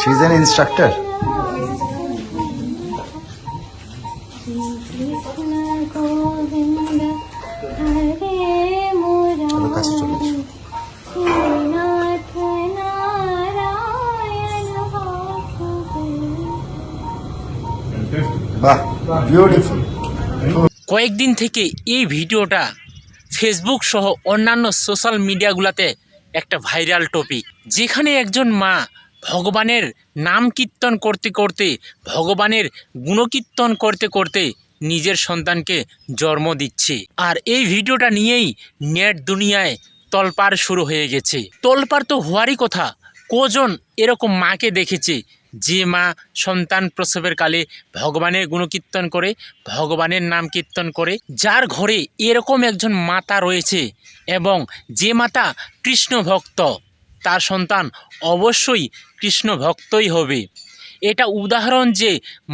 She's an instructor. কয়েকদিন থেকে এই ভিডিওটা ফেসবুক সহ অন্যান্য সোশ্যাল মিডিয়াগুলোতে একটা ভাইরাল টপিক যেখানে একজন মা ভগবানের নাম কীর্তন করতে করতে, ভগবানের গুণকীর্তন করতে করতে নিজের সন্তানকে জন্ম দিচ্ছে। আর এই ভিডিওটা নিয়েই নেট দুনিয়ায় তলপার শুরু হয়ে গেছে। তলপার তো হওয়ারই কথা, কজন এরকম মাকে দেখেছে যে মা সন্তান প্রসবের কালে ভগবানের গুণকীর্তন করে, ভগবানের নাম কীর্তন করে, যার ঘরে এরকম একজন মাতা রয়েছে এবং যে মাতা কৃষ্ণ ভক্ত। তার সন্তান অবশ্যই কৃষ্ণ ভক্তই হবে। এটা উদাহরণ যে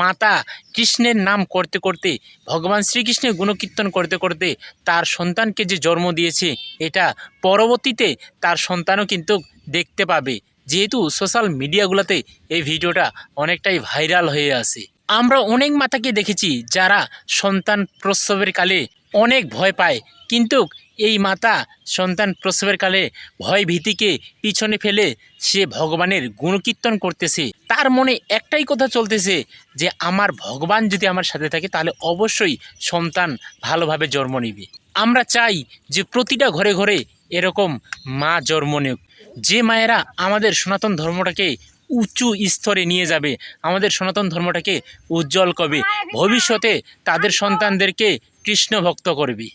মাতা কৃষ্ণের নাম করতে করতে, ভগবান শ্রীকৃষ্ণের গুণকীর্তন করতে করতে তার সন্তানকে যে জন্ম দিয়েছে, এটা পরবর্তীতে তার সন্তানও কিন্তু দেখতে পাবে। যেহেতু সোশ্যাল মিডিয়াগুলোতে এই ভিডিওটা অনেকটাই ভাইরাল হয়ে আসে আমরা অনেক মাতাকে দেখেছি যারা সন্তান প্রসবের কালে অনেক ভয় পায়, কিন্তু এই মাতা সন্তান প্রসবের কালে ভয় ভীতিকে পিছনে ফেলে সে ভগবানের গুণকীর্তন করতেছে। তার মনে একটাই কথা চলতেছে যে, আমার ভগবান যদি আমার সাথে থাকে, তাহলে অবশ্যই সন্তান ভালোভাবে জন্ম নিবে। আমরা চাই যে, প্রতিটা ঘরে ঘরে এরকম মা জন্ম নেক। যে মায়েরা আমাদের সনাতন ধর্মটাকে উঁচু স্তরে নিয়ে যাবে, আমাদের সনাতন ধর্মটাকে উজ্জ্বল করবে, ভবিষ্যতে তাদের সন্তানদেরকে কৃষ্ণ ভক্ত করবে।